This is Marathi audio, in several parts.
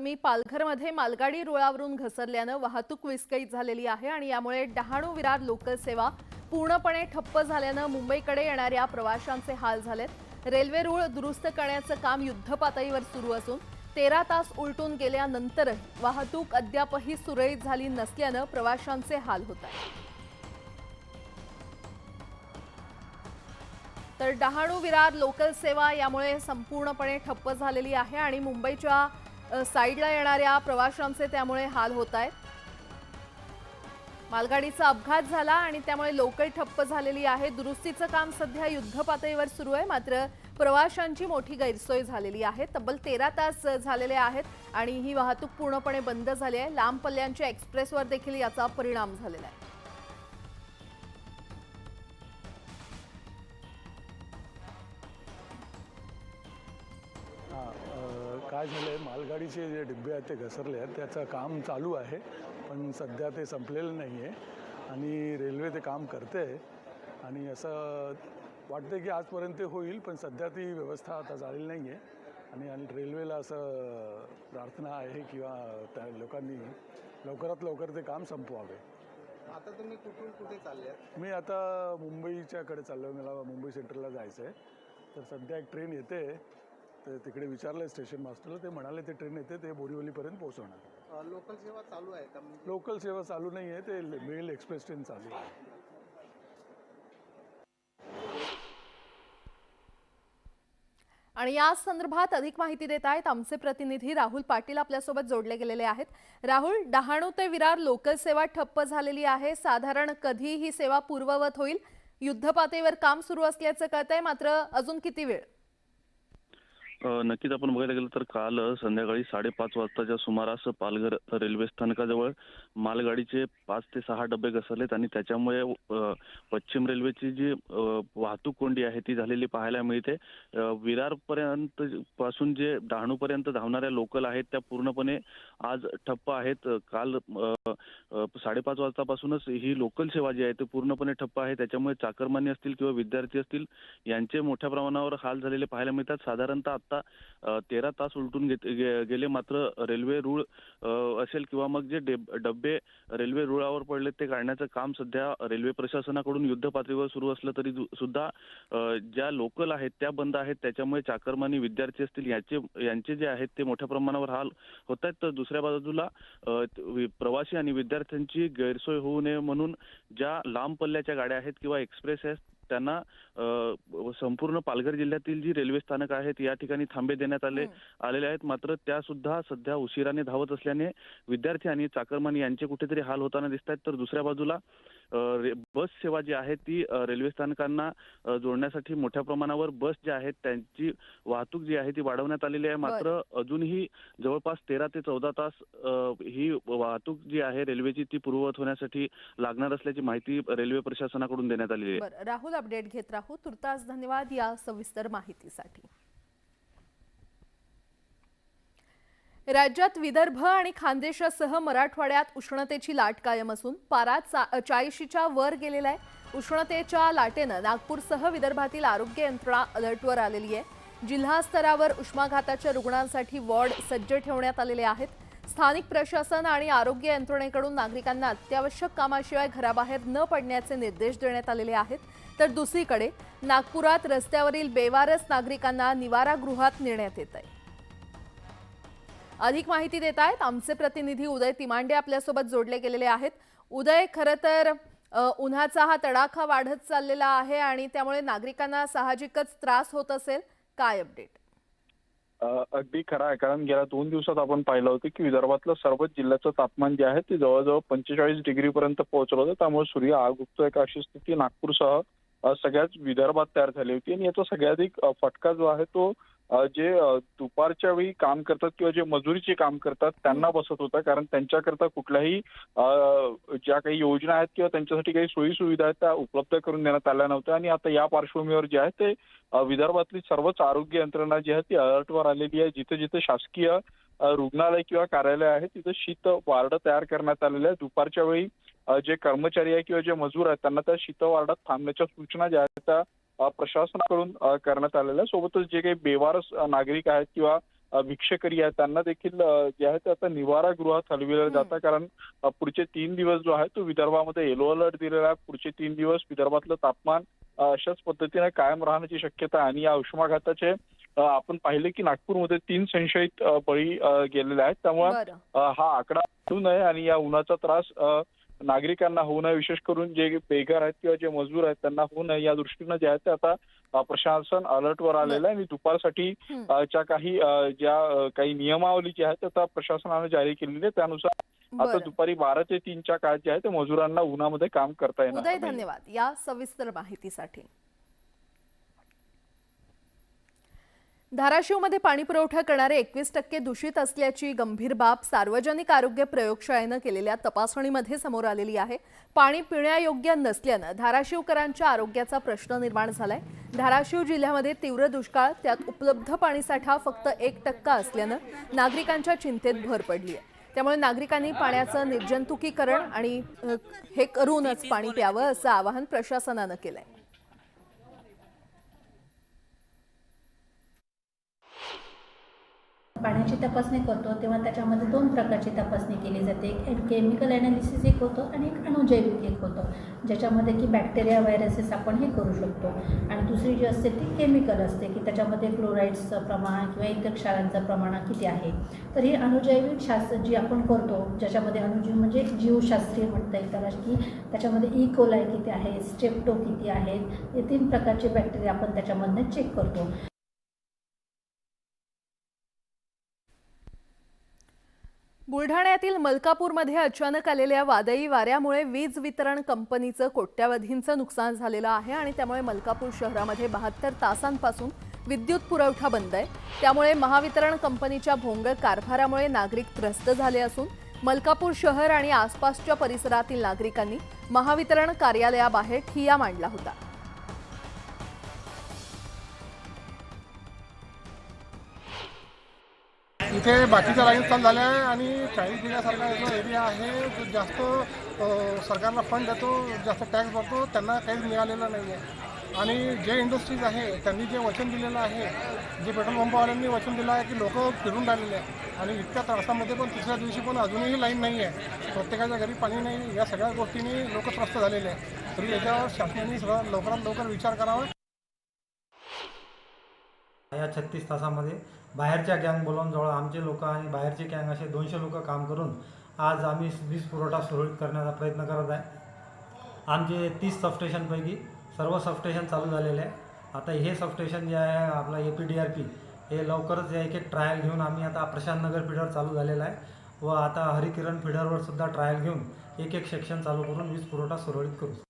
बातमी पालघरमध्ये मालगाडी रुळावरून घसरल्यानं वाहतूक विस्कळीत झालेली आहे आणि यामुळे डहाणू विरार लोकल सेवा पूर्णपणे ठप्प झाल्यानं मुंबईकडे येणाऱ्या प्रवाशांचे हाल झालेत. रेल्वे रुळ दुरुस्त करण्याचं काम युद्धपातळीवर सुरू असून तेरा तास उलटून गेल्यानंतरही वाहतूक अद्यापही सुरळीत झाली नसल्यानं प्रवाशांचे हाल होत आहेत. तर डहाणू विरार लोकल सेवा यामुळे संपूर्णपणे ठप्प झालेली आहे आणि मुंबईच्या साईडला येणाऱ्या प्रवाशांचे त्यामुळे हाल होत आहेत. मालगाडीचा अपघात झाला आणि त्यामुळे लोकल ठप्प झालेली आहे. दुरुस्तीचं काम सध्या युद्ध पातळीवर सुरू आहे. मात्र प्रवाशांची मोठी गैरसोय झालेली आहे. तब्बल तेरा तास झालेले आहेत आणि ही वाहतूक पूर्णपणे बंद झाली आहे. लांब पल्ल्यांच्या एक्सप्रेसवर देखील याचा परिणाम झालेला आहे. मालगाडीचे जे डिब्बे आहेत ते घसरले आहेत. त्याचं काम चालू आहे पण सध्या ते संपलेलं नाही आहे आणि रेल्वे ते काम करते आहे आणि असं वाटतं की आजपर्यंत ते होईल पण सध्या ती व्यवस्था आता झालेली नाही आहे आणि आणि रेल्वेला असं प्रार्थना आहे किंवा त्या लोकांनी लवकरात लवकर ते काम संपवावे. आता तुम्ही कुठून कुठे चालले मी आता मुंबईच्याकडे चाललो आहे मला मुंबई सेंट्रलला जायचं आहे तर सध्या एक ट्रेन येते. तर तिकडे विचारलं स्टेशन मास्टरला ते म्हणाले ते ट्रेन येते ते बोरिवलीपर्यंत पोहोचवणार. लोकल सेवा चालू आहे का? लोकल सेवा चालू नाही आहे ते मेल एक्सप्रेस ट्रेन चालू आहे. आणि या संदर्भात अधिक माहिती देत आहेत आमचे प्रतिनिधी राहुल पाटील आपल्यासोबत जोडले गेलेले आहेत. राहुल डहाणू ते विरार लोकल सेवा ठप्प झालेली आहे. साधारण कधी ही सेवा पूर्ववत होईल? युद्धपातळीवर काम सुरू असल्याचं कळत आहे मात्र अजून किती वेळ? नक्कीच आपण बघायला गेलं तर काल संध्याकाळी साडेपाच वाजताच्या सुमारास पालघर रेल्वे स्थानकाजवळ मालगाडीचे पाच ते सहा डबे घसरलेत आणि त्याच्यामुळे पश्चिम रेल्वेची जी वाहतूक कोंडी आहे ती झालेली पाहायला मिळते. अ, विरारपर्यंत पासून जे डहाणूपर्यंत धावणाऱ्या लोकल आहेत त्या पूर्णपणे आज ठप्प आहेत. काल साडेपाच वाजतापासूनच ही लोकल सेवा जी आहे ती पूर्णपणे ठप्प आहे. त्याच्यामुळे चाकरमानी असतील किंवा विद्यार्थी असतील यांचे मोठ्या प्रमाणावर हाल झालेले पाहायला मिळतात. साधारणतः आता तेरा तास उलटून घेत- गे- गेले मात्र रेल्वे रूळ असेल किंवा मग जे डेब- डबे रेल्वे रुळावर पडले ते काढण्याचं काम सध्या रेल्वे प्रशासनाकडून युद्ध पातळीवर सुरू असलं तरी सुद्धा ज्या लोकल आहेत त्या बंद आहेत त्याच्यामुळे चाकरमानी विद्यार्थी असतील याचे यांचे जे आहेत ते मोठ्या प्रमाणावर हाल होत आहेत. तर दुसऱ्या बाजूला प्रवासी आणि विद्यार्थ्यांची गैरसोय होऊ नये म्हणून ज्या लांब पल्ल्याच्या गाड्या आहेत किंवा एक्सप्रेस आहेत त्यांना संपूर्ण पालघर जिल्ह्यातील जी रेल्वे स्थानक आहेत या ठिकाणी थांबे देण्यात आले आलेले आहेत. मात्र त्या सुद्धा सध्या उशिराने धावत असल्याने विद्यार्थी आणि चाकरमानी यांचे कुठेतरी हाल होताना दिसत आहेत तर दुसऱ्या बाजूला बस सेवा जी आहे ती रेल्वे स्थानकांना जोडण्यासाठी मोठ्या प्रमाणावर बस ज्या आहेत त्यांची वाहतूक जी आहे ती वाढवण्यात आलेली आहे. मात्र अजूनही जवळपास तेरा ते चौदा तास ही वाहतूक जी आहे रेल्वेची ती पूर्ववत होण्यासाठी लागणार असल्याची माहिती रेल्वे प्रशासनाकडून देण्यात आलेली आहे. राहुल अपडेट घेत राहू. तुर्तास धन्यवाद या सविस्तर माहितीसाठी. राज्यात विदर्भ आणि खानदेशासह मराठवाड्यात उष्णतेची लाट कायम असून पारा चा- चाळीशीच्या वर गेलेला आहे. उष्णतेच्या लाटेनं नागपूरसह विदर्भातील आरोग्य यंत्रणा अलर्टवर आलेली आहे. जिल्हा स्तरावर उष्माघाताच्या रुग्णांसाठी वॉर्ड सज्ज ठेवण्यात आलेले आहेत. स्थानिक प्रशासन आणि आरोग्य यंत्रणेकडून नागरिकांना अत्यावश्यक कामाशिवाय घराबाहेर न पडण्याचे निर्देश देण्यात आलेले आहेत. तर दुसरीकडे नागपुरात रस्त्यावरील बेवारस नागरिकांना निवारागृहात नेण्यात येत आहे अधिक माहिती देत आहेत आमचे प्रतिनिधी उदय तिमांडे आपल्यासोबत जोडले गेलेले आहेत. उदय खरं तर उन्हाचा हा तडाखा वाढत चाललेला आहे आणि त्यामुळे नागरिकांना साहजिकच त्रास होत असेल. काय अपडेट अगदी खरं आहे. कारण गेल्या दोन दिवसात आपण पाहिलं होतं की विदर्भातलं सर्वच जिल्ह्याचं तापमान जे आहे ते जवळजवळ पंचेचाळीस डिग्री पर्यंत पोहोचलं होतं. त्यामुळे सूर्य आग एक अशी स्थिती नागपूरसह सगळ्याच विदर्भात तयार झाली होती. आणि याचा सगळ्यात अधिक फटका जो आहे तो जे दुपारच्या वेळी काम करतात किंवा जे मजुरीचे काम करतात त्यांना बसत होता. कारण त्यांच्याकरता कुठल्याही ज्या काही योजना आहेत किंवा त्यांच्यासाठी काही सोयी सुविधा आहेत त्या उपलब्ध करून देण्यात आल्या नव्हत्या. आणि आता या पार्श्वभूमीवर जे आहे ते विदर्भातली सर्वच आरोग्य यंत्रणा जी आहे ती अलर्टवर आलेली आहे. जिथे जिथे शासकीय रुग्णालय किंवा कार्यालय आहे तिथे शीत वार्ड तयार करण्यात आलेले आहे. दुपारच्या वेळी जे कर्मचारी आहे किंवा जे मजूर आहेत त्यांना त्या शीत वार्डात थांबण्याच्या सूचना ज्या आहेत त्या प्रशासनाकडून करण्यात आलेल्या आहे. सोबतच जे काही बेवारस नागरिक आहेत किंवा भिक्षकरी आहेत त्यांना देखील जे आहे ते आता निवारा गृहात हलविलं. जातं. कारण पुढचे तीन दिवस जो आहे तो विदर्भामध्ये येलो अलर्ट दिलेला आहे. पुढचे तीन दिवस विदर्भातलं तापमान अशाच पद्धतीने कायम राहण्याची शक्यता आहे. आणि या उष्माघाताचे आपण पाहिले की नागपूरमध्ये तीन संशयित बळी गेलेले आहेत. त्यामुळे हा आकडा वाढू नये आणि या उन्हाचा त्रास नागरिकांना होऊ नये विशेष करून जे बेघर आहेत किंवा जे मजूर आहेत त्यांना होऊ नये. या दृष्टीनं जे आहे ते आता प्रशासन अलर्टवर आलेलं आहे. आणि दुपारसाठी च्या काही ज्या काही नियमावली जी आहेत आता प्रशासनाने जारी केलेली आहे त्यानुसार आता दुपारी बारा ते तीनच्या काळात जे आहे ते मजुरांना उन्हामध्ये काम करता येणार. धन्यवाद. या सविस्तर माहितीसाठी. धाराशिवमध्ये पाणी पुरवठा करणारे एकवीस टक्के दूषित असल्याची गंभीर बाब सार्वजनिक आरोग्य प्रयोगशाळेनं केलेल्या तपासणीमध्ये समोर आलेली आहे. पाणी पिण्यायोग्य नसल्यानं धाराशिवकरांच्या आरोग्याचा प्रश्न निर्माण झालाय. धाराशिव जिल्ह्यामध्ये तीव्र दुष्काळ त्यात उपलब्ध पाणीसाठा फक्त एक टक्का असल्यानं नागरिकांच्या चिंतेत भर पडली आहे त्यामुळे नागरिकांनी पाण्याचं निर्जंतुकीकरण आणि हे करूनच पाणी प्यावं असं आवाहन प्रशासनानं केलंय. पाण्याची तपासणी करतो तेव्हा त्याच्यामध्ये दोन प्रकारची तपासणी केली जाते. एक केमिकल ॲनालिसिस एक होतं आणि एक अणुजैविक एक होतं ज्याच्यामध्ये की बॅक्टेरिया व्हायरसेस आपण हे करू शकतो. आणि दुसरी जी असते ती केमिकल असते की त्याच्यामध्ये क्लोराईड्सचं प्रमाण किंवा इतर क्षारांचं प्रमाण किती आहे. तर ही अणुजैविक शास्त्र जी आपण करतो ज्याच्यामध्ये अणुजीव म्हणजे जीवशास्त्रीय म्हणता येईल त्याला की त्याच्यामध्ये e. इकोलाय किती आहे स्टेप्टो किती आहेत हे तीन प्रकारचे बॅक्टेरिया आपण त्याच्यामधनं चेक करतो. बुलढाण्यातील मलकापूरमध्ये अचानक आलेल्या वादळी वाऱ्यामुळे वीज वितरण कंपनीचं कोट्यावधींचं नुकसान झालेलं आहे आणि त्यामुळे मलकापूर शहरामध्ये बहात्तर तासांपासून विद्युत पुरवठा बंद आहे. त्यामुळे महावितरण कंपनीच्या भोंगळ कारभारामुळे नागरिक त्रस्त झाले असून मलकापूर शहर आणि आसपासच्या परिसरातील नागरिकांनी महावितरण कार्यालयाबाहेर ठिया मांडला होता. इथे बाकीच्या लाईन चालू झाल्या आहे आणि चाळीस जिल्ह्यासारखा जो एरिया आहे जो जास्त सरकारला फंड देतो जास्त टॅक्स भरतो त्यांना काहीच मिळालेलं नाही आहे आणि जे इंडस्ट्रीज आहे त्यांनी जे वचन दिलेलं आहे जे पेट्रोल पंपवाल्यांनी वचन दिलं आहे की लोक फिरून राहिलेले आहे आणि इतक्या त्रासामध्ये पण तिसऱ्या दिवशी पण अजूनही लाईन नाही आहे प्रत्येकाच्या घरी पाणी नाही या सगळ्या गोष्टींनी लोक त्रस्त झालेले आहे तरी याच्यावर शासनाने लवकरात लवकर विचार करावा. या छत्तीस तासामध्ये बाहेरच्या गँग बोलावून जवळ आमचे लोक आणि बाहेरचे गँग असे दोनशे लोक काम करून आज आम्ही वीज पुरवठा सुरळीत करण्याचा प्रयत्न करत आहे. आमचे तीस सबस्टेशनपैकी सर्व सबस्टेशन चालू झालेले आहे. आता हे सबस्टेशन जे आहे आपलं A P D R P हे लवकरच एक एक ट्रायल घेऊन आम्ही आता प्रशांत नगर फिडर चालू झालेला आहे व आता हरिकिरण फिडरवर सुद्धा ट्रायल घेऊन एक एक सेक्शन चालू करून वीज पुरवठा सुरळीत करू.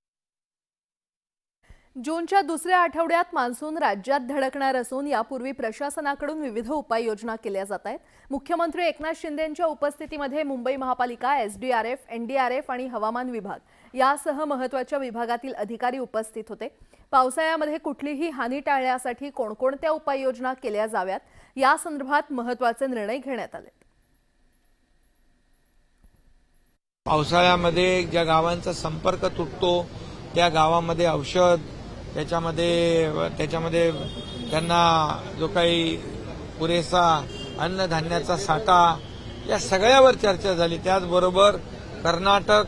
जूनच्या दुसऱ्या आठवड्यात मान्सून राज्यात धडकणार असून यापूर्वी प्रशासनाकडून विविध उपाययोजना केल्या जात आहेत. मुख्यमंत्री एकनाथ शिंदेंच्या उपस्थितीमध्ये मुंबई महापालिका एसडीआरएफ एनडीआरएफ आणि हवामान विभाग यासह महत्त्वाच्या विभागातील अधिकारी उपस्थित होते. पावसाळ्यामध्ये कुठलीही हानी टाळण्यासाठी कोणकोणत्या उपाययोजना केल्या जाव्यात या संदर्भात महत्त्वाचे निर्णय घेण्यात आले पावसाळ्यामध्ये ज्या गावांचा संपर्क तुटतो त्या गावामध्ये औषध त्याच्यामध्ये त्याच्यामध्ये त्यांना जो काही पुरेसा अन्नधान्याचा साठा या सगळ्यावर चर्चा झाली. त्याचबरोबर कर्नाटक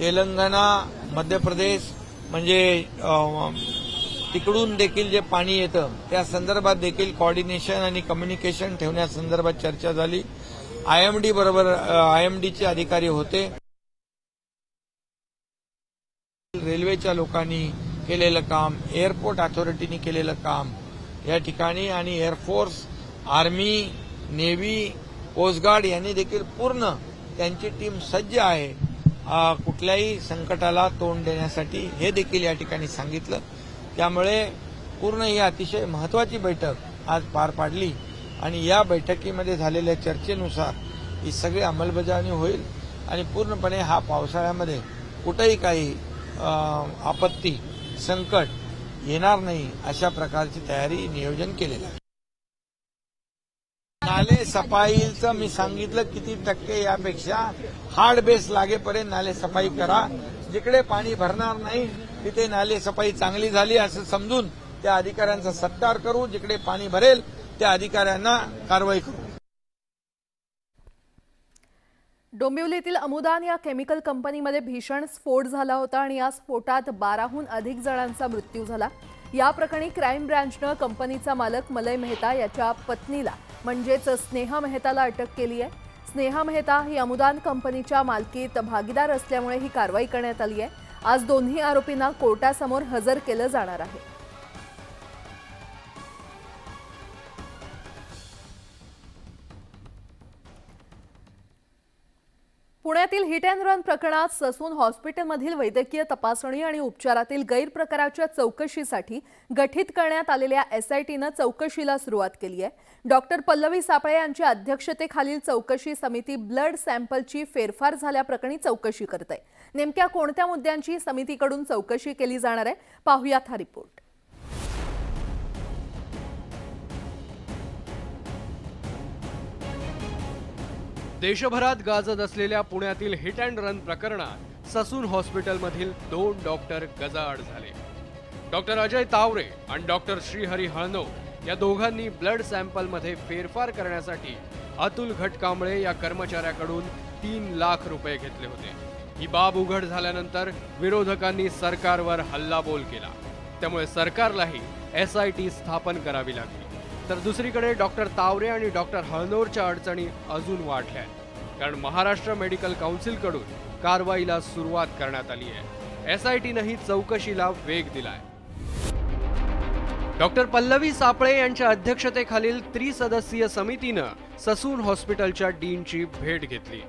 तेलंगणा मध्य प्रदेश म्हणजे तिकडून देखील जे पाणी येतं त्या संदर्भात देखील कॉर्डिनेशन आणि कम्युनिकेशन ठेवण्यासंदर्भात चर्चा झाली. आयएमडी बरोबर आयएमडीचे अधिकारी होते. रेल्वेच्या लोकांनी केलेलं काम एअरपोर्ट अथॉरिटीनी केलेलं काम या ठिकाणी आणि एअरफोर्स आर्मी नेव्ही कोस्टगार्ड यांनी देखील पूर्ण त्यांची टीम सज्ज आहे. कुठल्याही संकटाला तोंड देण्यासाठी हे देखील या ठिकाणी सांगितलं. त्यामुळे पूर्ण ही अतिशय महत्वाची बैठक आज पार पाडली आणि या बैठकीमध्ये झालेल्या चर्चेनुसार ही सगळी अंमलबजावणी होईल आणि पूर्णपणे हा पावसाळ्यामध्ये कुठेही काही आपत्ती संकट येणार नाही अशा प्रकारची तयारी नियोजन केलेलं आहे. नाले सफाईचं मी सांगितलं किती टक्के यापेक्षा हार्ड बेस लागेपर्यंत नाले सफाई करा. जिकडे पाणी भरणार नाही तिथे नाले सफाई चांगली झाली असं समजून त्या अधिकाऱ्यांचा सत्कार करू. जिकडे पाणी भरेल त्या अधिकाऱ्यांना कारवाई करू. डोंबिवलीतील अमुदान या केमिकल कंपनीमध्ये भीषण स्फोट झाला होता आणि या स्फोटात बाराहून अधिक जणांचा मृत्यू झाला. या प्रकरणी क्राईम ब्रँचनं कंपनीचा मालक मलय मेहता याच्या पत्नीला म्हणजेच स्नेहा मेहताला अटक केली आहे. स्नेहा मेहता ही अमुदान कंपनीच्या मालकीत भागीदार असल्यामुळे ही कारवाई करण्यात आली आहे. आज दोन्ही आरोपींना कोर्टासमोर हजर केलं जाणार आहे. पुण्यातील हिट अँड रन प्रकरणात ससून हॉस्पिटलमधील वैद्यकीय तपासणी आणि उपचारातील गैरप्रकाराच्या चौकशीसाठी गठीत करण्यात आलेल्या एसआयटीनं चौकशीला सुरुवात केली आहे. डॉक्टर पल्लवी सापळे यांच्या अध्यक्षतेखालील चौकशी समिती ब्लड सॅम्पलची फेरफार झाल्याप्रकरणी चौकशी करत आहे. नेमक्या कोणत्या मुद्द्यांची समितीकडून चौकशी केली जाणार आहे? पाहुयात हा रिपोर्ट. देशभरात गाजत असलेल्या पुण्यातील हिट अँड रन प्रकरणात ससून हॉस्पिटलमधील दोन डॉक्टर गजाआड झाले. डॉक्टर अजय तावरे आणि डॉक्टर श्रीहरी हळनो या दोघांनी ब्लड सॅम्पलमध्ये फेरफार करण्यासाठी अतुल घटकांबळे या कर्मचाऱ्याकडून तीन लाख रुपये घेतले होते. ही बाब उघड झाल्यानंतर विरोधकांनी सरकारवर हल्लाबोल केला. त्यामुळे सरकारलाही एस आय टी स्थापन करावी लागली. तर दुसरीकडे डॉक्टर तावरे आणि डॉक्टर हळनोरच्या अडचणी अजून वाढल्या आहेत. कारण महाराष्ट्र मेडिकल काउन्सिलकडून कारवाईला सुरुवात करण्यात आली आहे. एस आय टीनंही चौकशीला वेग दिलाय. डॉक्टर पल्लवी सापळे यांच्या अध्यक्षतेखालील त्रिसदस्यीय समितीनं ससून हॉस्पिटलच्या डीनची भेट घेतली.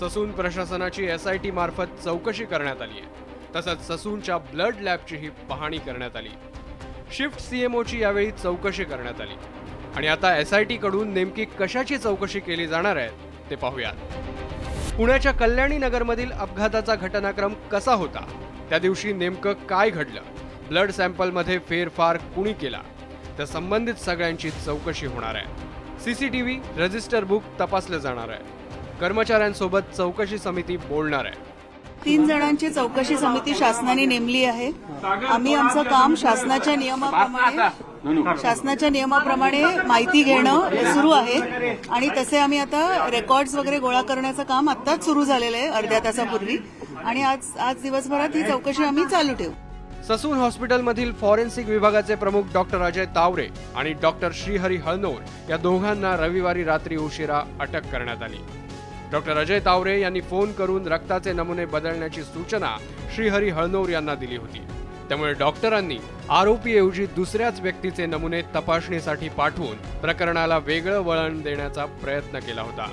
ससून प्रशासनाची एस आय टी मार्फत चौकशी करण्यात आली आहे. तसंच ससूनच्या ब्लड लॅबचीही पाहणी करण्यात आली. शिफ्ट सीएमओची यावेळी चौकशी करण्यात आली. आणि आता एस आय टी कडून नेमकी कशाची चौकशी केली जाणार आहे ते पाहूयात. पुण्याच्या कल्याणी नगरमधील अपघाताचा घटनाक्रम कसा होता? त्या दिवशी नेमकं काय घडलं? ब्लड सॅम्पलमध्ये फेरफार कुणी केला? त्या संबंधित सगळ्यांची चौकशी होणार आहे. सीसीटीव्ही रजिस्टर बुक तपासलं जाणार आहे. कर्मचाऱ्यांसोबत चौकशी समिती बोलणार आहे. तीन जणांची चौकशी समिती शासनाने नेमली आहे. आम्ही आमचं काम शासनाच्या नियमाप्रमाणे शासनाच्या नियमाप्रमाणे माहिती घेणं सुरू आहे. आणि तसे आम्ही आता रेकॉर्ड्स वगैरे गोळा करण्याचं काम आत्ताच सुरू झालेलं आहे अर्ध्या तासापूर्वी. आणि आज आज दिवसभरात ही चौकशी आम्ही चालू ठेवू. ससून हॉस्पिटलमधील फॉरेन्सिक विभागाचे प्रमुख डॉक्टर अजय तावरे आणि डॉक्टर श्रीहरी हळनोर या दोघांना रविवारी रात्री उशिरा अटक करण्यात आली. डॉक्टर अजय तावरे यांनी फोन करून रक्ताचे नमुने बदलण्याची सूचना श्रीहरी हळनोर यांना दिली होती. त्यामुळे डॉक्टरांनी आरोपीऐवजी दुसऱ्याच व्यक्तीचे नमुने तपासणीसाठी पाठवून प्रकरणाला वेगळं वळण देण्याचा प्रयत्न केला होता.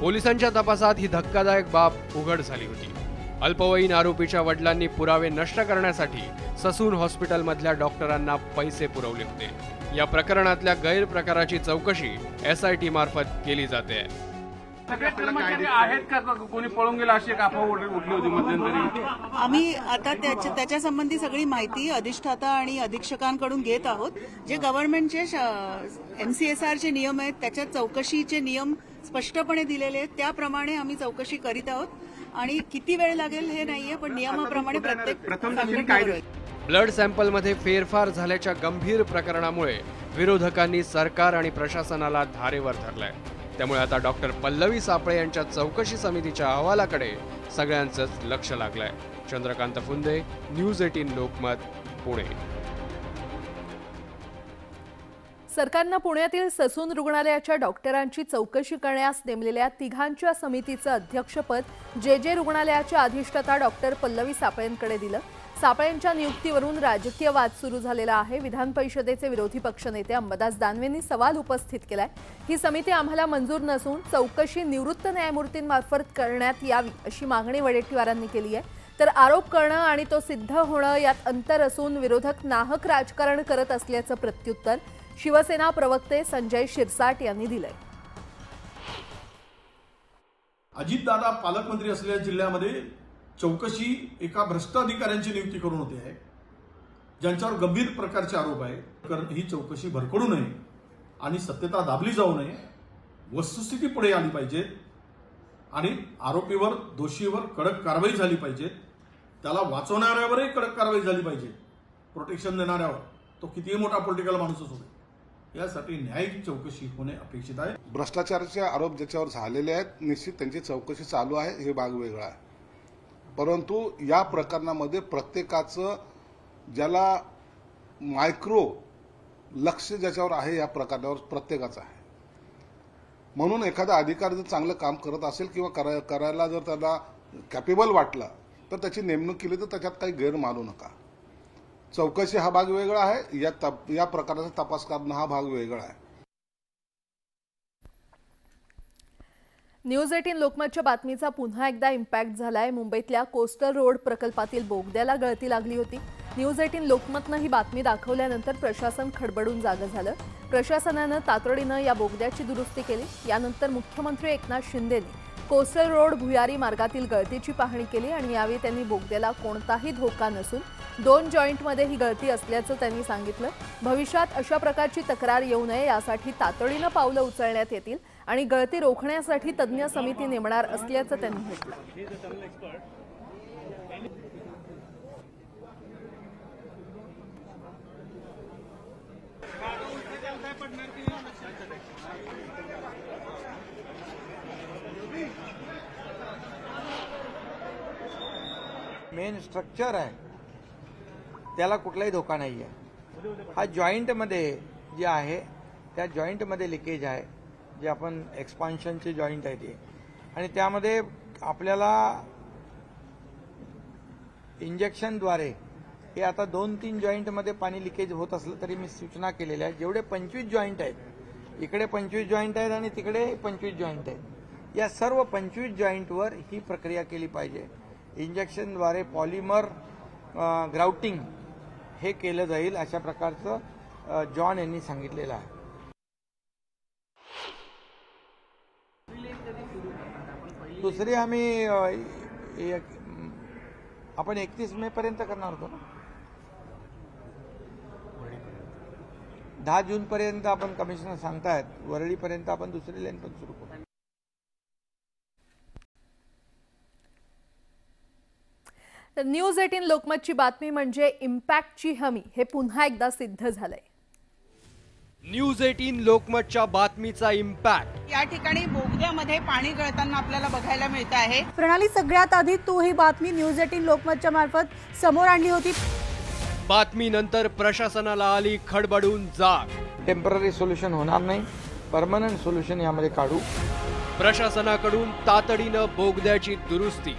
पोलिसांच्या तपासात ही धक्कादायक बाब उघड झाली होती. अल्पवयीन आरोपीच्या वडिलांनी पुरावे नष्ट करण्यासाठी ससून हॉस्पिटलमधल्या डॉक्टरांना पैसे पुरवले होते. या प्रकरणातल्या गैरप्रकाराची चौकशी एस आय टी मार्फत केली जाते. आहेत का? कोणी पळून गेला अशी एक अफवा उडली होती मध्यंतरी. आम्ही आता त्याच्या त्याच्या संबंधी सगळी माहिती अधिष्ठाता आणि अधीक्षकांकडून घेत आहोत. जे गव्हर्नमेंटचे एनसीएसआरचे नियम आहेत त्याच्यात चौकशीचे नियम स्पष्टपणे दिलेले आहेत. त्याप्रमाणे आम्ही चौकशी करीत आहोत. आणि किती वेळ लागेल हे नाहीये पण नियमाप्रमाणे प्रत्येक. ब्लड सॅम्पलमध्ये फेरफार झाल्याच्या गंभीर प्रकरणामुळे विरोधकांनी सरकार आणि प्रशासनाला धारेवर धरलंय. त्यामुळे आता डॉक्टर पल्लवी सापळे यांच्या चौकशी समितीच्या अहवालाकडे सगळ्यांचंच लक्ष लागलंय. Chandrakant Phunde news eighteen Lokmat Pune. सरकारनं पुण्यातील ससून रुग्णालयाच्या डॉक्टरांची चौकशी करण्यास नेमलेल्या तिघांच्या समितीचं अध्यक्षपद जे जे रुग्णालयाच्या अधिष्ठाता डॉक्टर पल्लवी सापळेंकडे दिलं. सापळेंच्या नियुक्तीवरून राजकीय वाद सुरू झालेला आहे. विधान परिषदेचे विरोधी पक्षनेते अंबादास दानवेंनी सवाल उपस्थित केलाय. ही समिती आम्हाला मंजूर नसून चौकशी निवृत्त न्यायमूर्तींमार्फत करण्यात यावी अशी मागणी वडेट्टीवारांनी केली आहे. तर आरोप करणं आणि तो सिद्ध होणं यात अंतर असून विरोधक नाहक राजकारण करत असल्याचं प्रत्युत्तर शिवसेना प्रवक्ते संजय शिरसाट यांनी दिलंय. अजितदादा पालकमंत्री असलेल्या जिल्ह्यामध्ये चौकशी एका भ्रष्ट अधिकाऱ्यांची नियुक्ती करून होते आहे. ज्यांच्यावर गंभीर प्रकारचे आरोप आहे. कारण ही चौकशी भरकडू नये आणि सत्यता दाबली जाऊ नये. वस्तुस्थिती पुढे आली पाहिजे. आणि आरोपीवर दोषीवर कडक कारवाई झाली पाहिजे. त्याला वाचवणाऱ्यावरही कडक कारवाई झाली पाहिजे. प्रोटेक्शन देणाऱ्यावर. तो कितीही मोठा पॉलिटिकल माणूस होतो यासाठी न्यायिक चौकशी होणे अपेक्षित आहे. भ्रष्टाचाराचे आरोप ज्याच्यावर झालेले आहेत निश्चित त्यांची चौकशी चालू आहे हे भाग वेगळा आहे. परंतु या प्रकरणामध्ये प्रत्येकाचं ज्याला मायक्रो लक्ष ज्याच्यावर आहे या प्रकरणावर प्रत्येकाचं आहे. म्हणून एखादा अधिकारी जर चांगलं काम करत असेल किंवा करा करायला जर त्याला कॅपेबल वाटला तर त्याची नेमणूक केली तर त्याच्यात काही गैर मानू नका. चौकशी हा भाग वेगळा आहे या तप या प्रकाराचा तपास करणं हा भाग वेगळा आहे. न्यूज एटीन लोकमतच्या बातमीचा पुन्हा एकदा इम्पॅक्ट झालाय. मुंबईतल्या कोस्टर रोड प्रकल्पातील बोगद्याला गळती लागली होती. न्यूज एटीन लोकमतनं ही बातमी दाखवल्यानंतर प्रशासन खडबडून जागं झालं. प्रशासनानं तातडीनं या बोगद्याची दुरुस्ती केली. यानंतर मुख्यमंत्री एकनाथ शिंदेनी कोस्टर रोड भुयारी मार्गातील गळतीची पाहणी केली आणि यावेळी त्यांनी बोगद्याला कोणताही धोका नसून दोन जॉईंटमध्ये ही गळती असल्याचं त्यांनी सांगितलं. भविष्यात अशा प्रकारची तक्रार येऊ नये यासाठी तातडीनं पावलं उचलण्यात येतील. आणि गळती रोखण्यासाठी तज्ज्ञ समिती नेमणार असल्याचं त्यांनी म्हटलं. मेन स्ट्रक्चर आहे. त्याला कुठलाही धोका नाही आहे हा जॉईंटमध्ये जे आहे त्या जॉईंटमध्ये लिकेज आहे. जे आपण एक्सपान्शनचे जॉईंट आहे ते. आणि त्यामध्ये आपल्याला इंजेक्शनद्वारे हे आता दोन तीन जॉईंटमध्ये पाणी लिकेज होत असलं तरी मी सूचना केलेल्या आहे जेवढे पंचवीस जॉईंट आहेत इकडे पंचवीस जॉईंट आहेत आणि तिकडे पंचवीस जॉईंट आहेत. या सर्व पंचवीस जॉईंटवर ही प्रक्रिया केली पाहिजे. इंजेक्शनद्वारे पॉलिमर ग्राउटिंग हे केलं जाईल अशा प्रकारचं जॉन यांनी सांगितलेलं आहे. दुसरी आम्ही आपण एकतीस मे पर्यंत करणार होतो ना? दहा जून पर्यंत आपण कमिशनर सांगतायत वरळीपर्यंत आपण दुसरी लेन पण सुरू करू. न्यूज एटीन लोकमतची बातमी म्हणजे इम्पॅक्टची हमी हे पुन्हा एकदा सिद्ध झालंय. न्यूज एटीन लोकमतच्या बातमीचा इम्पॅक्ट या ठिकाणी बोगद्यामध्ये पाणी गळताना आपल्याला बघायला मिळत आहे. प्रणाली सगळ्यात आधी तू ही बातमी न्यूज एटीन लोकमतच्या मार्फत समोर आणली होती. बातमीनंतर प्रशासनाला आली खडबडून जाग. टेंपररी सोल्युशन होणार नाही. परमनंट सोल्युशन यामध्ये काढू. प्रशासनाकडून तातडीनं बोगद्याची दुरुस्ती.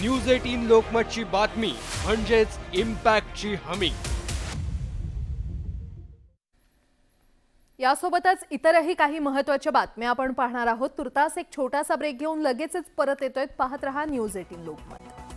न्यूज एटीन लोकमतची बातमी म्हणजेच इम्पॅक्टची हमी. यासोबतच इतरही काही महत्त्वाच्या बातम्या आपण पाहणार आहोत. तुर्तास एक छोटासा ब्रेक घेऊन लगेचच परत येतोय. पाहत रहा न्यूज एटीन लोकमत.